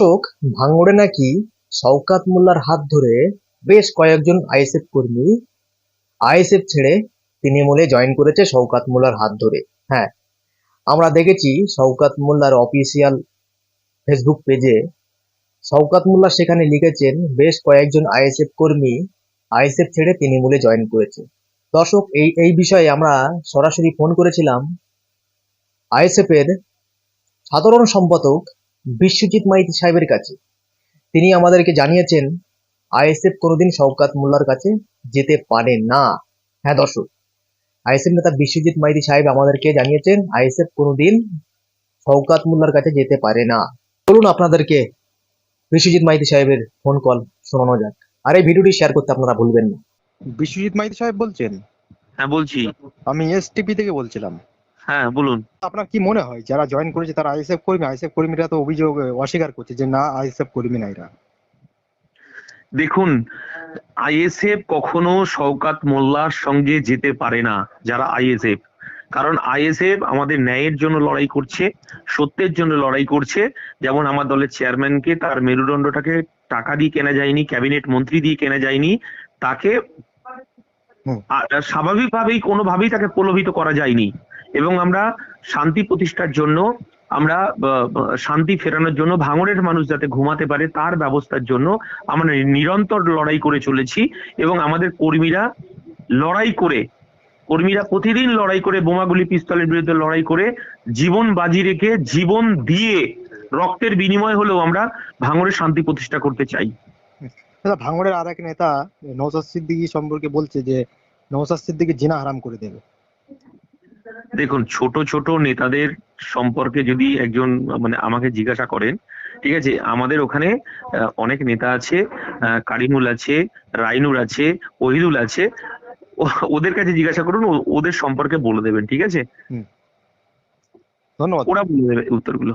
দর্শক, ভাঙড়ে নাকি শওকাত মোল্লার হাত ধরে বেশ কয়েকজন আইএসএফ কর্মী, আইএসএফ ছেড়ে তিনি তৃণমূলে জয়েন করেছে শওকাত মোল্লার হাত ধরে। হ্যাঁ আমরা দেখেছি শওকাত মোল্লার অফিসিয়াল ফেসবুক পেজে শওকাত মোল্লা সেখানে লিখেছেন, বেশ কয়েকজন আইএসএফ কর্মী আইএসএফ ছেড়ে তিনি তৃণমূলে জয়েন করেছে। দর্শক, এই এই বিষয়ে আমরা সরাসরি ফোন করেছিলাম আইএসএফ এর সাধারণ সম্পাদক বিশ্বজিৎ মাইতি সাহেবের কাছে। তিনি আমাদেরকে জানিয়েছেন আইএসএফ কোনোদিন শওকাত মোল্লার কাছে যেতে পারে না। হ্যাঁ দর্শক আইএসএফ নেতা বিশ্বজিৎ মাইতি সাহেব আমাদেরকে জানিয়েছেন আইএসএফ কোনোদিন শওকাত মোল্লার কাছে যেতে পারে না। বলুন আপনাদেরকে বিশ্বজিৎ মাইতি সাহেবের ফোন কল শোনানো যাক। আর এই ভিডিওটি শেয়ার করতে আপনারা ভুলবেন না। বিশ্বজিৎ মাইতি সাহেব বলছেন? হ্যাঁ বলছি। আমি এসটিপি থেকে বলছিলাম। হ্যাঁ বলুন। আপনার কি মনে হয়? যারা জয়েন করেছে তারা আইএসএফ কর্মী? আইএসএফ কর্মীরা তো অভিযোগ অস্বীকার করছে যে না আইএসএফ কর্মী না এরা। দেখুন আইএসএফ কখনো শওকাত মোল্লার সঙ্গে যেতে পারে না যারা আইএসএফ কারণ আইএসএফ আমাদের ন্যায়ের জন্য লড়াই করছে সত্যের জন্য লড়াই করছে। যেমন আমার দলের চেয়ারম্যানকে তার মেরুদণ্ডটাকে টাকা দিয়ে কেনা যায়নি ক্যাবিনেট মন্ত্রী দিয়ে কেনা যায়নি তাকে স্বাভাবিকভাবেই কোনোভাবেই তাকে প্রলোভিত করা যায়নি। এবং আমরা শান্তি প্রতিষ্ঠার জন্য, আমরা শান্তি ফেরানোর জন্য ভাঙড়ের মানুষ যাতে ঘুমাতে পারে তার ব্যবস্থার জন্য আমরা নিরন্তর লড়াই করে চলেছি এবং আমাদের কর্মীরা লড়াই করে, কর্মীরা প্রতিদিন লড়াই করে, বোমাগুলি পিস্তলের বিরুদ্ধে লড়াই করে, জীবন বাজি রেখে জীবন দিয়ে রক্তের বিনিময় হলেও আমরা ভাঙড়ে শান্তি প্রতিষ্ঠা করতে চাই। দাদা ভাঙড়ের আর এক নেতা নৌসাদ সিদ্দিকী সম্পর্কে বলছে যে নৌসাদ সিদ্দিকী জিনা হারাম করে দেবে। দেখুন ছোট ছোট নেতাদের সম্পর্কে যদি একজন মানে আমাকে জিজ্ঞাসা করেন ঠিক আছে আমাদের ওখানে অনেক নেতা আছে কারিমুল আছে রাইনুর আছে ওহিদুল আছে ওদের কাছে জিজ্ঞাসা করুন ওদের সম্পর্কে বলে দেবেন ঠিক আছে? ধন্যবাদ। ওরা বলে দেবে উত্তরগুলো।